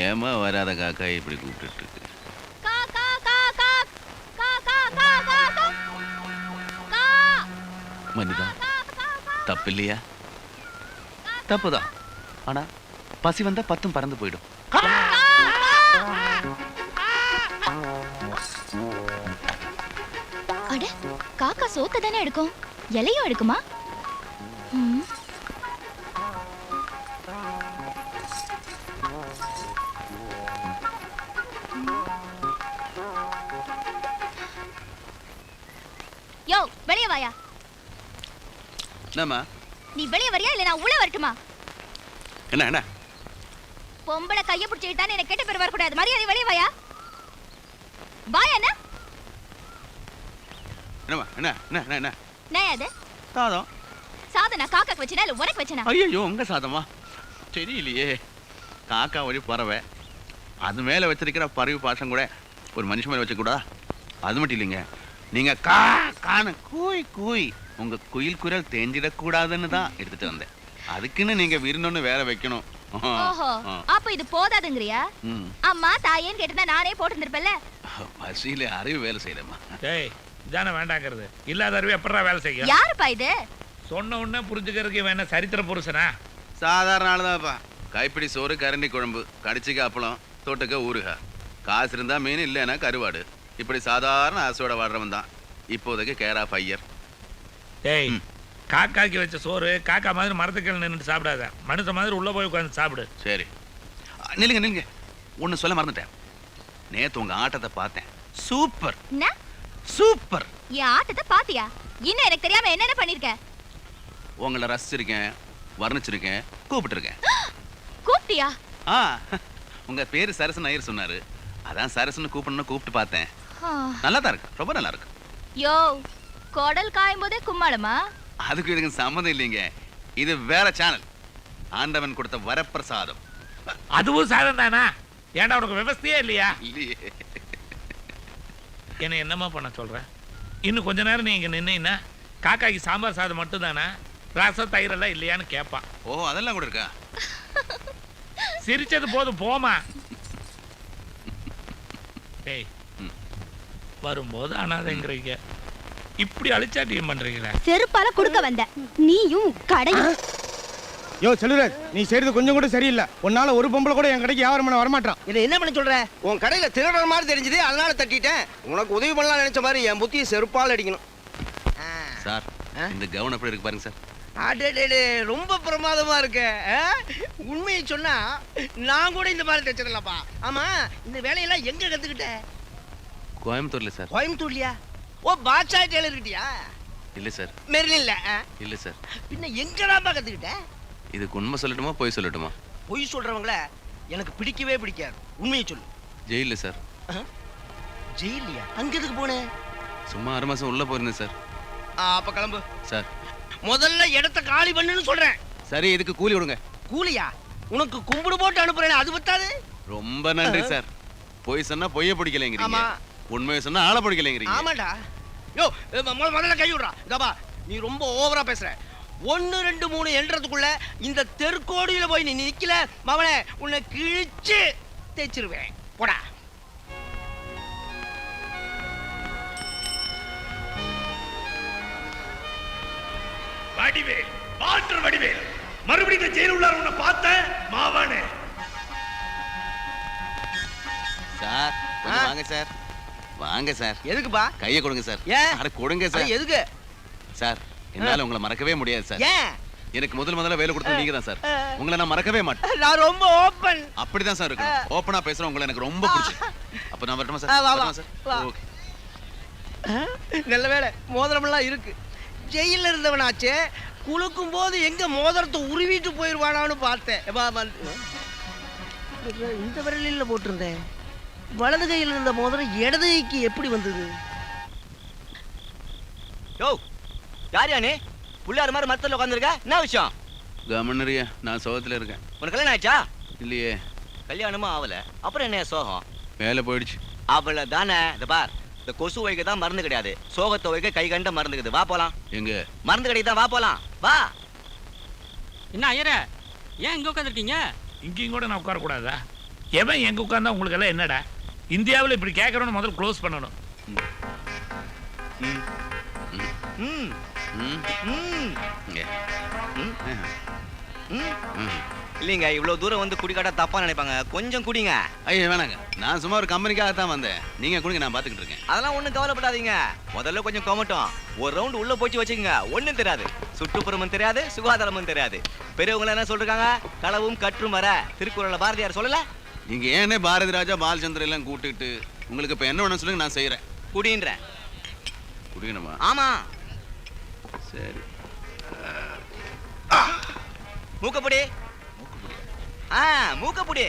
ஏமா வராத காக்கா இப்படி கூப்பிட்டு இருக்கு மனிதா தப்புதான் ஆனா பசி வந்தா பத்தும் பறந்து போயிடும் அட காக்கா சோத்தை தானே எடுக்கும் இலையும் எடுக்குமா யோ வெளிய வாயா. என்னம்மா? நீ வெளிய வரியா இல்ல நான் உள்ள வரட்டுமா? என்ன என்ன? பொம்பளை கைய பிடிச்சிட்டான்னு எனக்கு கெட்ட பேர் வரக்கூடாது. மரியாதை வெளிய வாயா. வாயா என்ன? என்னம்மா என்ன என்ன என்ன என்ன? நான் அது? சாதம். சாதனா காக்காக்கு வச்சனா இல்ல உனக்கு வச்சனா? ஐயோ உங்க சாதமா? தெரியலையே. காக்கா வழி பறவை. அது மேல வச்சிருக்கிற பறவை பாசம் கூட ஒரு மனுஷன் மேல வச்சுக்கூடா அது மட்டும் இல்லைங்க. நீங்க கா காண கூய் கூய். உங்க குயில் குரல் தேஞ்சிடக்கூடாதுன்னு தான் எடுத்துட்டு வந்தேன். அதுக்குன்னு நீங்க விருந்தொன்னு வேற வைக்கணும். ஓஹோ ஆ. அப்ப இது போதாதுங்கறியா. அம்மா தாயேன்னு கேட்டா நானே போட்டுருந்திருப்பேன்ல. பசியில அறிவு வேலை செய்யலம்மா டேய் இதானே வேண்டாங்கிறது. இல்லாத அறிவு எப்படா வேலை செய்யும்? யாருப்பா இது? சொன்ன உடனே புரிஞ்சுக்கிறதுக்கு என்ன சரித்திர புருஷனா? சாதாரண ஆளுதான்ப்பா. கைப்பிடி சோறு கரண்டி குழம்பு கடிச்சிக்க அப்பளம் தொட்டுக்க ஊறுகா காசு இருந்தா மீன் இல்லைன்னா கருவாடு. இப்படி சாதாரண ஆசையோட வாடுறவன் தான். இப்போதைக்கு கேரா பையர் டேய் ம். காக்காக்கு வச்ச சோறு காக்கா மாதிரி மரத்துக்கள் நின்றுட்டு சாப்பிடாத. மனுஷன் மாதிரி உள்ள போய் உட்காந்து சாப்பிடு. சரி. நில்லுங்க நில்லுங்க. ஒன்று சொல்ல மறந்துட்டேன். நேத்து உங்க ஆட்டத்தை பார்த்தேன். சூப்பர். என்ன? சூப்பர். என் ஆட்டத்தை பாத்தியா இன்னும் எனக்கு தெரியாம என்னென்ன பண்ணிருக்க? உங்களை ரசிச்சிருக்கேன் வர்ணிச்சிருக்கேன் கூப்பிட்டுருக்கேன். கூப்பிட்டியா? ஆ உங்க பேரு சரசன் ஐயர் சொன்னாரு. அதான் சரசன்னு கூப்பிடணும் கூப்பிட்டு பார்த்தேன். நல்லா தான் இருக்கு. ரொம்ப நல்லா இருக்கு யோ குடல் காயும் போதே கும்மாளமா? அதுக்கு இதுக்கு சம்மந்தம் இல்லைங்க. இது வேற சேனல் ஆண்டவன் கொடுத்த வரப்பிரசாதம். அதுவும் சாதம் தானா? ஏன்டா உனக்கு விவசாயே இல்லையா? இல்லையே. என்ன என்னம்மா பண்ண சொல்ற? இன்னும் கொஞ்ச நேரம் நீ இங்க நின்னீங்கன்னா காக்காக்கு சாம்பார் சாதம் மட்டும் தானா ரசம் தயிர் எல்லாம் இல்லையான்னு கேட்பான் ஓ அதெல்லாம் கூட இருக்கா? சிரிச்சது போதும் போமா டேய். வரும்போது அனாதைங்கிறீங்க. இப்படி அழிச்சாட்டியம் பண்றீங்களே செருப்பால குடுக்க வந்த. நீயும் கடையும். யோ செல்வராஜ் நீ செய்யறது கொஞ்சம் கூட சரியில்லை. உன்னால ஒரு பொம்பளை கூட என் கடைக்கு வியாபாரம் பண்ண வரமாட்டான் என்ன என்ன பண்ண சொல்ற? உன் கடையில திருடுற மாதிரி தெரிஞ்சது அதனால தட்டிட்டேன். உனக்கு உதவி பண்ணலாம் நினைச்ச மாதிரி என் புத்தியை செருப்பால் அடிக்கணும். ஆ. சார் ஆ? இந்த கவனம் எப்படி இருக்கு பாருங்க சார். அடடடே, ரொம்ப பிரமாதமா இருக்க? உண்மையை சொன்னா நான் கூட இந்த மாதிரி தைச்சிடலாம்ப்பா. ஆமா இந்த வேலையெல்லாம் எங்க கத்துக்கிட்ட? கோயம்புத்தூர்ல சார். கோயம்புத்தூர்லயா? ஓ பாட்ஷா டெய்லர் கிட்டயா இல்ல சார். மெர்லின்ல ஆ? இல்ல சார். பின்ன எங்கடாப்பா கத்துக்கிட்ட? இதுக்கு உண்மை சொல்லட்டுமா பொய் சொல்லட்டுமா? பொய் சொல்றவங்கள எனக்கு பிடிக்கவே பிடிக்காது. உண்மையை சொல்லு. ஜெயில சார். ஜெயிலியா அங்க எதுக்கு போனேன் சும்மா ஆறு மாசம் உள்ள போயிருந்தேன் சார். அப்ப கிளம்பு. சார். முதல்ல இடத்த காலி பண்ணுன்னு சொல்றேன். சரி இதுக்கு கூலி விடுங்க கூலியா? உனக்கு கும்பிடு போட்டு அனுப்புறேன் அது பத்தாது? ரொம்ப நன்றி சார். பொய் சொன்னா பொய்ய பிடிக்கலைங்கிறீங்க. ஆமா. உண்மையை சொன்னா ஆளை பிடிக்கலைங்கிறீங்க. ஆமாடா. யோ எ, மொ- முதல்ல கை விடுறா. இதப்பா நீ ரொம்ப ஓவரா பேசுற. ஒன்னு ரெண்டு மூணு என்றதுக்குள்ள இந்த தெருக்கோடியில போய் நீ நிக்கல மவனே உன்னை கிழிச்சு தேய்ச்சிருவேன். போடா. வடிவேல் மாற்று வடிவேல். மறுபடியும் இந்த ஜெயில் உள்ளார உன்னை பார்த்தேன் மாவானே. சார்? வாங்க சார். வாங்க சார். எதுக்குப்பா? கையை கொடுங்க சார். ஏன்? அட கொடுங்க அது சார் எதுக்கு? சார் என்னால உங்களை மறக்கவே முடியாது சார். ஏன்? எனக்கு முதல் முதல்ல வேலை கொடுத்தது நீங்க தான் சார். உங்களை நான் மறக்கவே மாட்டேன். நான் ரொம்ப ஓப்பன் அப்படிதான் சார் இருக்கணும். ஓப்பனா பேசுறேன் உங்களை எனக்கு ரொம்ப பிடிச்சிருக்கு. அப்ப நான் வரட்டுமா ஆ, சார் வா, வா. வரட்டுமா சார். ஓகே. நல்ல வேலை மோதிரமெல்லாம் இருக்கு. ஜெயில இருந்தவனாச்சே குலுக்கும் போது எங்க மோதிரத்தை உருவிட்டு போயிருவானான்னு பார்த்தேன். எப்பா, வந்து- இந்த விரலில் போட்டிருந்தேன். வலது கையில் இருந்த மோதிரம் இடது கைக்கு எப்படி வந்தது? யோ யார் யானே? புள்ளார் மாதிரி மரத்தில் உட்காந்துருக்க என்ன விஷயம்? கமனரியா நான் சோகத்துல இருக்கேன். உனக்கு கல்யாணம் ஆச்சா இல்லையே. கல்யாணமும் ஆகல. அப்புறம் என்ன சோகம்? வேலை போயிடுச்சு. அவள தானே இந்த பார். இந்த கொசு வைக்க தான் மருந்து கிடையாது. சோகத்தை வைக்க கை கண்ட மருந்துக்குது வா போலாம். எங்க? மருந்து கடைக்கு தான் வா போலாம். வா. என்ன ஐயரே? ஏன் இங்க உட்காந்துருக்கீங்க இங்கேயும் கூட நான் உட்காரக்கூடாதா? எவன் எங்க உட்கார்ந்தா உங்களுக்கு எல்லாம் என்னடா? இந்தியாவில் இப்படி கேட்கறோன்னு முதல்ல க்ளோஸ் பண்ணணும். இல்லைங்க இவ்வளோ தூரம் வந்து குடிக்காட்டா தப்பா நினைப்பாங்க. கொஞ்சம் குடிங்க. ஐயா வேணாங்க. நான் சும்மா ஒரு கம்பெனிக்காக தான் வந்தேன். நீங்க குடிங்க நான் பார்த்துக்கிட்டு இருக்கேன். அதெல்லாம் ஒன்றும் கவலைப்படாதீங்க. முதல்ல கொஞ்சம் கொமட்டும். ஒரு ரவுண்ட் உள்ள போச்சு வச்சுக்கோங்க. ஒன்றும் தெரியாது. சுற்றுப்புறமும் தெரியாது சுகாதாரமும் தெரியாது. பெரியவங்க என்ன சொல்றாங்க களவும் கற்றும் வர. திருக்குறள்ல பாரதியார் சொல்லல? நீங்க ஏனே பாரதி ராஜா பாலச்சந்திர எல்லாம் கூட்டிட்டு உங்களுக்கு இப்ப என்ன வேணும் சொல்லுங்க நான் செய்யறேன் குடின்ற குடிக்கணுமா? ஆமா. சரி. மூக்கப்புடி. ஆ மூக்கப்புடி.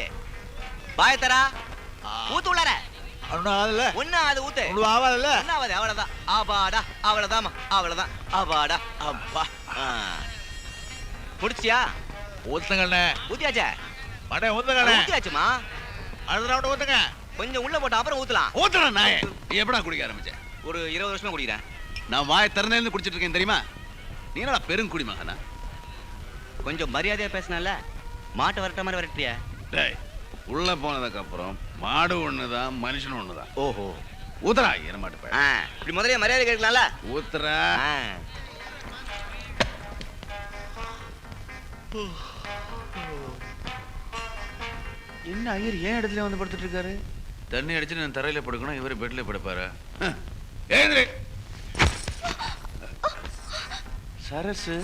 பாயத்தரா ஊத்து உள்ளார. ஒண்ணு அது ஊத்து. ஆவாதுல்ல ஒண்ணாவது அவ்வளவுதான். ஆபாடா அவ்வளவுதாம்மா. அவ்வளவுதான். ஆபாடா அப்பா. முடிச்சியா ஊத்துங்கண்ணே ஊத்தியாச்சே? படைய ஊத்துங்கண்ணே. ஊத்தியாச்சுமா? அடுத்த ரவுண்ட் ஊத்துங்க. கொஞ்சம் உள்ள போட்டு அப்புறம் ஊத்தலாம். ஊத்துறேன் நான் எப்படா குடிக்க ஆரம்பிச்ச? ஒரு இருபது வருஷமா குடிக்கிறேன். நான் வாய் திறந்தே இருந்து குடிச்சிட்டு இருக்கேன் தெரியுமா? நீ என்னடா பெருங்குடி மகனா? கொஞ்சம் மரியாதையா பேசினல மாட்டை வரட்ட மாதிரி வரட்டியா டேய் உள்ள போனதுக்கு அப்புறம் மாடு ஒண்ணுதான் மனுஷன் ஒண்ணுதான். ஓஹோ. ஊத்துறா ஈர மாட்டு பையன்? ஆ இப்படி முதல்ல மரியாதை கேட்கலாம்ல? ஊத்துறா. ஆ. என்ன ஐயர் ஏன் இடத்துல வந்து படுத்துட்டு இருக்காரு தண்ணி அடிச்சு நான் தரையில படுக்கணும் இவரு பெட்ல படுப்பாரு? ஏந்திரு சரசு.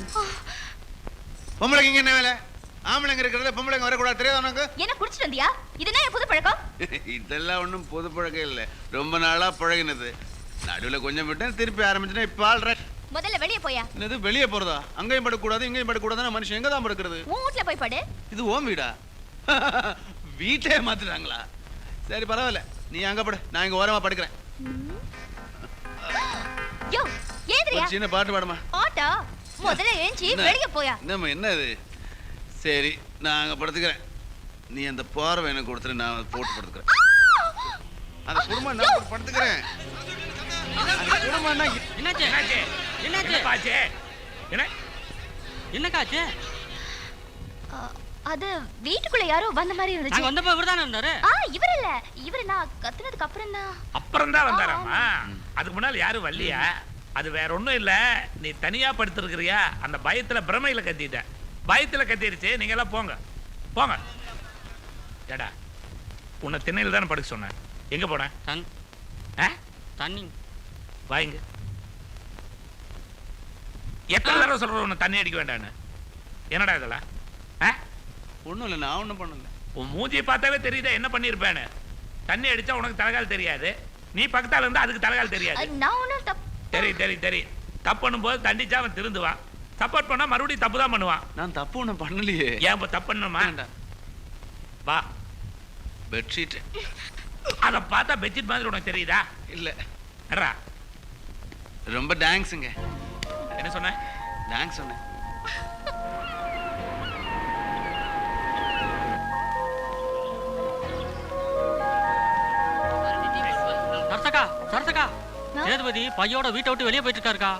பொம்பளைக்கு இங்க என்ன வேலை? ஆம்பளைங்க இருக்கிறதுல பொம்பளைங்க வரக்கூடாது தெரியாத உனக்கு? என்ன குடிச்சிட்டு வந்தியா? இதுனா என் புது பழக்கம்? இதெல்லாம் ஒண்ணும் பொது பழக்கம் இல்லை. ரொம்ப நாளா பழகினது. நடுவுல கொஞ்சம் விட்டேன் திருப்பி ஆரம்பிச்சுன்னா இப்ப ஆள்ற முதல்ல வெளியே போயா? என்னது வெளியே போறதா? அங்கேயும் படக்கூடாது இங்கேயும் படக்கூடாதுன்னா மனுஷன் எங்க தான் படுக்கிறது? உன் வீட்ல போய் படு. இது ஓம் வீடா? வீட்லயே மாத்துறாங்களா சரி பரவாயில்ல. நீ அங்க படு. நான் இங்க ஓரமா படுக்கிறேன். யோ ஏந்திரியா? சின்ன பாட்டு பாடுமா? ஆட்டா? முதல்ல என்ன? வெளியே போயா? என்னம்மா என்ன இது? சரி நான் அங்க படுத்துக்கிறேன். நீ அந்த பார்வை எனக்கு கொடுத்துரு நான் போட்டு படுத்துக்கிறேன். அந்த குடும்பம் நான் போட்டு படுத்துக்கிறேன். அந்த குடும்பம் என்னாச்சு? என்னாச்சு? என்னப்பாச்சு என்ன? என்னக்காச்சு அ, அது வீட்டுக்குள்ள யாரோ வந்த மாதிரி நாங்க இருந்துச்சு வந்தப்ப இவர்தானே இருந்தாரு ஆ இவர் இல்ல இவர் நான் கத்துனதுக்கு அப்புறம் தான். அப்புறம் தான் வந்தாராமா அதுக்கு முன்னால் யாரும் வரலையா? அது வேற ஒண்ணும் இல்ல. நீ தனியா படுத்திருக்கிறியா? அந்த பயத்துல பிரமையில கத்திட்ட பயத்துல கத்திருச்சு. நீங்க எல்லாம் போங்க. போங்க. ஏடா உன்னை திண்ணையில தானே படுக்க சொன்னேன். எங்க போன? தன் ஆ? தண்ணி. வாங்க எத்தனை தடவை சொல்ற உன்னை தண்ணி அடிக்க வேண்டான்னு என்னடா இதெல்லாம்? ஒண்ணும் இல்லை நான் ஒண்ணும் பண்ணல. உன் மூஞ்சியை பார்த்தாவே தெரியுதா என்ன பண்ணியிருப்பேன்னு தண்ணி அடிச்சா உனக்கு தலைகால் தெரியாது. நீ பக்கத்தால இருந்தா அதுக்கு தலைகால் தெரியாது. நான் ஒன்றும் தப்பு தெரியும் தெரியும் தெரியும் தப்பு பண்ணும்போது தண்டிச்சா அவன் திருந்துவான். சப்போர்ட் பண்ணா மறுபடியும் தப்பு தான் பண்ணுவான். நான் தப்பு ஒண்ணும் பண்ணலையே. ஏன் இப்ப தப்பு பண்ணணுமா வேண்டாம். வா. பெட்ஷீட் அதை பார்த்தா பெட்ஷீட் மாதிரி உனக்கு தெரியுதா? இல்ல. அட்ரா ரொம்ப தேங்க்ஸுங்க என்ன சொன்ன? தேங்க்ஸ் சொன்னேன். சேதுபதி பையோட வீட்டை விட்டு வெளியே போயிட்டு இருக்காருக்கா.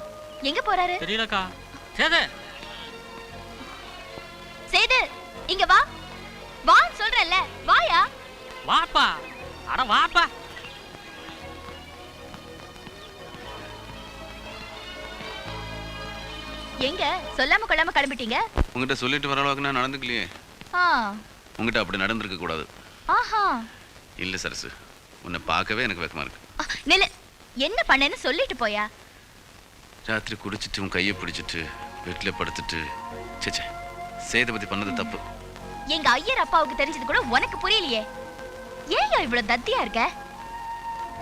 எங்க போறாரு? தெரியலக்கா. சேது. சேது இங்க வா. வா சொல்றேன்ல வாயா? வாப்பா. அட வாப்பா. எங்க? சொல்லாம கொள்ளாம கிளம்பிட்டீங்க? உங்ககிட்ட சொல்லிட்டு வர அளவுக்கு நான் நடந்துக்கலையே. ஆ. உங்ககிட்ட அப்படி நடந்திருக்க கூடாது. ஆஹா. இல்ல சரசு உன்னை பார்க்கவே எனக்கு வெக்கமா இருக்கு. அ, நில்லு. என்ன பண்ணேன்னு சொல்லிட்டு போயா? ராத்திரி குடிச்சிட்டு உன் கையை பிடிச்சிட்டு வீட்டுல படுத்துட்டு சேச்சே சேதுபதி பண்ணது தப்பு. எங்க ஐயர் அப்பாவுக்கு தெரிஞ்சது கூட உனக்கு புரியலையே. ஏன் இவ்வளவு தத்தியா இருக்க?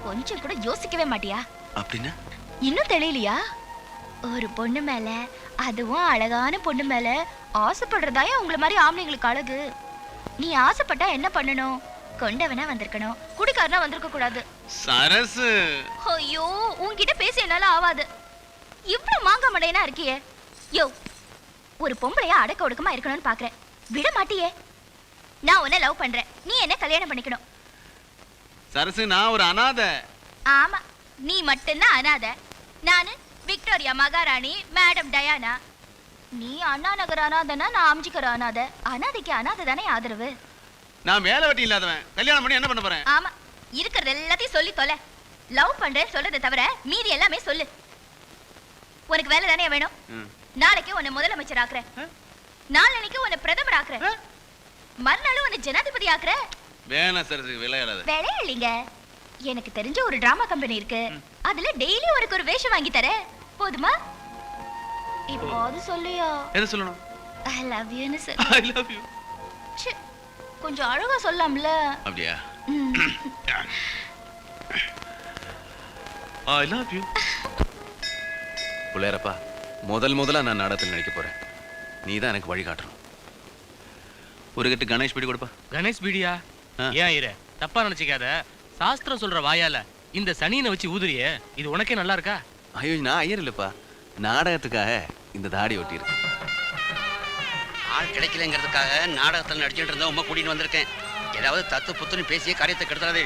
கொஞ்சம் கூட யோசிக்கவே மாட்டியா? அப்படின்னா? இன்னும் தெரியலையா ஒரு பொண்ணு மேல அதுவும் அழகான பொண்ணு மேல ஆசைப்படுறதாயா உங்களை மாதிரி ஆம்பளைங்களுக்கு அழகு? நீ ஆசைப்பட்டா என்ன பண்ணணும்? கொண்டவனா வந்திருக்கணும். குடிக்காரனா வந்திருக்க கூடாது. சரசு. ஐயோ உன்கிட்ட பேச என்னால ஆவாது. இவ்வளவு மாங்கா மடையனா இருக்கியே. யோ ஒரு பொம்பளையா அடக்க ஒடுக்கமா இருக்கணும்னு பாக்குறேன். விட மாட்டியே. நான் உன்னை லவ் பண்றேன். நீ என்ன கல்யாணம் பண்ணிக்கணும்? சரசு நான் ஒரு அனாதை. ஆமா நீ மட்டும்தான் அனாதை. நானு விக்டோரியா மகாராணி மேடம் டயானா. நீ அண்ணா நகர் அனாதைனா நான் அம்ஜிக்கர் அனாதை. அனாதைக்கு அனாதை தானே ஆதரவு? நான் வேலை வெட்டி இல்லாதவன். கல்யாணம் பண்ணி என்ன பண்ண போறேன்? ஆமா. இருக்கிறது எல்லாத்தையும் சொல்லி தொலை. லவ் பண்றேன் சொல்றதை தவிர மீதி எல்லாமே சொல்லு. உனக்கு வேலை தானே வேணும். நாளைக்கு உன்னை முதலமைச்சர் ஆக்குறேன். நாளைக்கு உன்னை பிரதமர் ஆக்குறேன். மறுநாள் உன்னை ஜனாதிபதி ஆக்குறேன். வேணாம் சார் விளையாடாத வேலையே இல்லைங்க. எனக்கு தெரிஞ்ச ஒரு டிராமா கம்பெனி இருக்கு. அதுல டெய்லி உனக்கு ஒரு வேஷம் வாங்கி தரேன். போதுமா? இப்போ அது சொல்லியா? எதை சொல்லணும்? ஐ லவ் சொல்லு. ஐ லவ் யூ கொஞ்சம் அழகா சொல்லலாம்ல? அப்படியா. ஐ லவ் யூ பிள்ளையரப்பா முதல் முதலா நான் நாடகத்தில் நடிக்க போறேன். நீ தான் எனக்கு வழி காட்டணும். ஒரு கட்டு கணேஷ் பீடி கொடுப்பா. கணேஷ் பீடியா? ஆ. ஏன் ஐயரே தப்பா நினைச்சுக்காத. சாஸ்திரம் சொல்ற வாயால இந்த சனியனை வச்சு ஊதுறியே இது உனக்கே நல்லா இருக்கா? ஐயோ நான் ஐயர் இல்லப்பா. நாடகத்துக்காக இந்த தாடி ஒட்டியிருக்கு ஆள் கிடைக்கலங்கிறதுக்காக நாடகத்தில் நடிச்சுட்டு இருந்த உமா கூட்டிட்டு வந்திருக்கேன். ஏதாவது தத்து புத்துன்னு பேசிய காரியத்தை கெடுத்துறாது.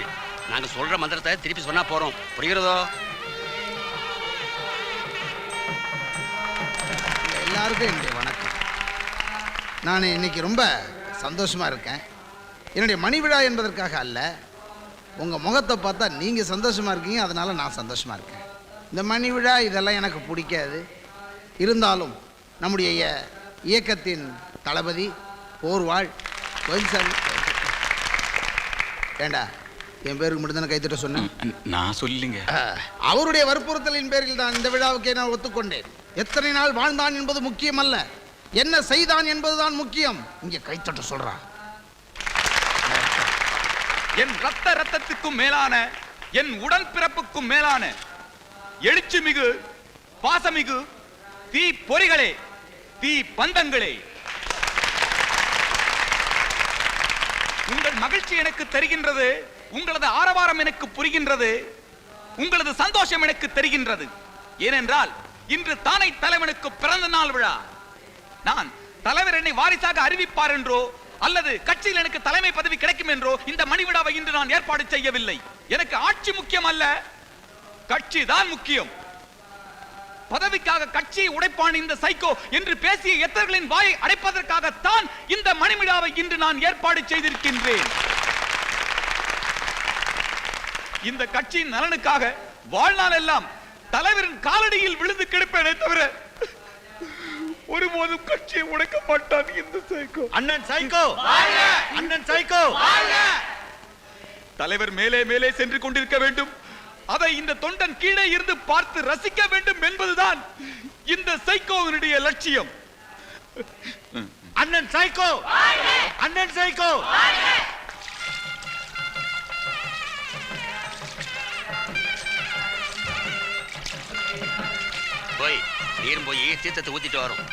நாங்கள் சொல்ற மந்திரத்தை திருப்பி சொன்னா போறோம். புரிகிறதோ? எல்லாருக்கும் என்னுடைய வணக்கம். நான் இன்னைக்கு ரொம்ப சந்தோஷமா இருக்கேன். என்னுடைய மணி விழா என்பதற்காக அல்ல உங்கள் முகத்தை பார்த்தா நீங்கள் சந்தோஷமா இருக்கீங்க அதனால நான் சந்தோஷமா இருக்கேன். இந்த மணி விழா இதெல்லாம் எனக்கு பிடிக்காது. இருந்தாலும் நம்முடைய இயக்கத்தின் தளபதி போர்வாள் கோயில்சாமி ஏண்டா என் பேருக்கு மட்டும்தானே கைத்தட்ட சொன்னேன் நான் சொல்லிங்க. அவருடைய வற்புறுத்தலின் பேரில் தான் இந்த விழாவுக்கே நான் ஒத்துக்கொண்டேன். எத்தனை நாள் வாழ்ந்தான் என்பது முக்கியமல்ல. என்ன செய்தான் என்பதுதான் முக்கியம். இங்கே கைத்தட்ட சொல்றான் என் ரத்த ரத்தத்துக்கும் மேலான என் உடன்பிறப்புக்கும் மேலான எழுச்சி மிகு பாசமிகு தீ பொறிகளே தீ பந்தங்களே உங்கள் மகிழ்ச்சி எனக்கு தெரிகின்றது உங்களது ஆரவாரம் எனக்கு புரிகின்றது உங்களது சந்தோஷம் எனக்கு தெரிகின்றது. ஏனென்றால் இன்று தானை தலைவனுக்கு பிறந்த நாள் விழா. நான் தலைவர் என்னை வாரிசாக அறிவிப்பார் என்றோ அல்லது கட்சியில் எனக்கு தலைமை பதவி கிடைக்கும் என்றோ இந்த மணி விழாவை இன்று நான் ஏற்பாடு செய்யவில்லை. எனக்கு ஆட்சி முக்கியம் அல்ல. கட்சி தான் முக்கியம். பதவிக்காக கட்சியை உடைப்பான் இந்த சைக்கோ என்று பேசிய எத்தர்களின் வாயை அடைப்பதற்காகத்தான் இந்த மணி விழாவை இன்று நான் ஏற்பாடு செய்திருக்கின்றேன். இந்த கட்சியின் நலனுக்காக வாழ்நாள் எல்லாம் தலைவரின் காலடியில் விழுந்து கிடப்பேனே தவிர ஒருபோதும் கட்சியை உடைக்க மாட்டான் இந்த சைக்கோ. அண்ணன் சைக்கோ! அண்ணன் சைக்கோ! தலைவர் மேலே மேலே சென்று கொண்டிருக்க வேண்டும். அதை இந்த தொண்டன் கீழே இருந்து பார்த்து ரசிக்க வேண்டும் என்பதுதான் இந்த சைக்கோவினுடைய லட்சியம். அண்ணன் சைக்கோ! அண்ணன் சைக்கோ! போய் நீரும் போய் தீர்த்தத்தை ஊத்திட்டு வரும்.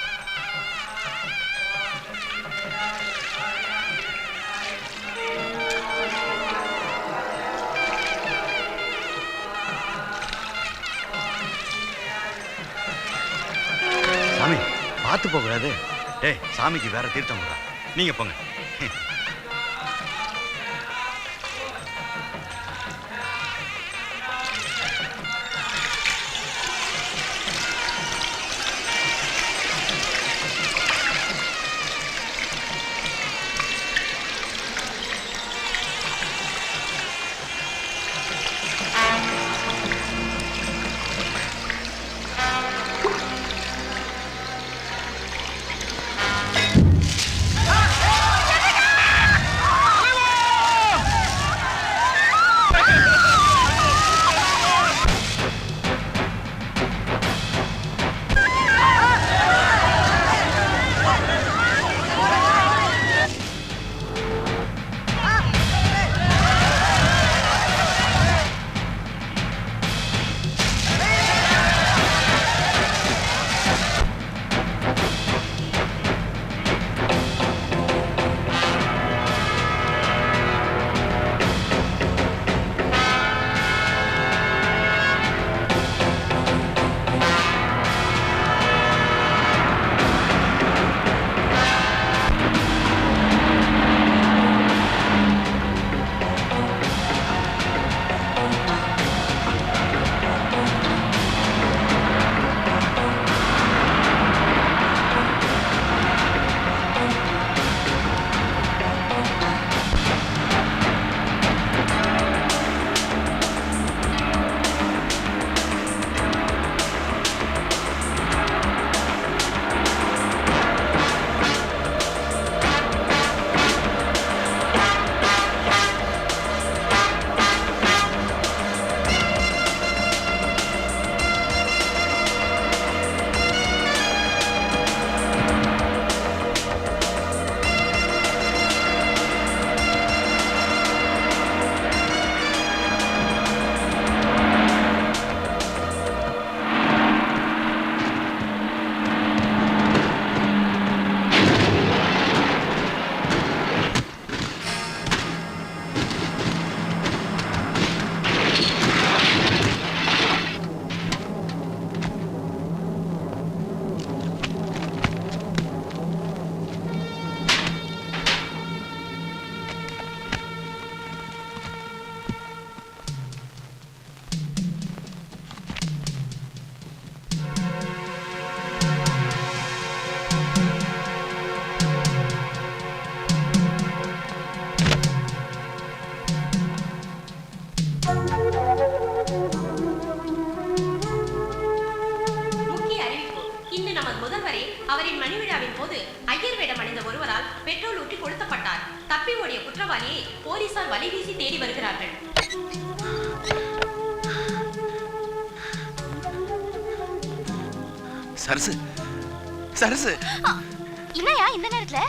பார்த்து போக கூடாது டேய் சாமிக்கு வேற தீர்த்தம் நீங்க போங்க. சரசு. சரசு. என்னையா இந்த நேரத்துல?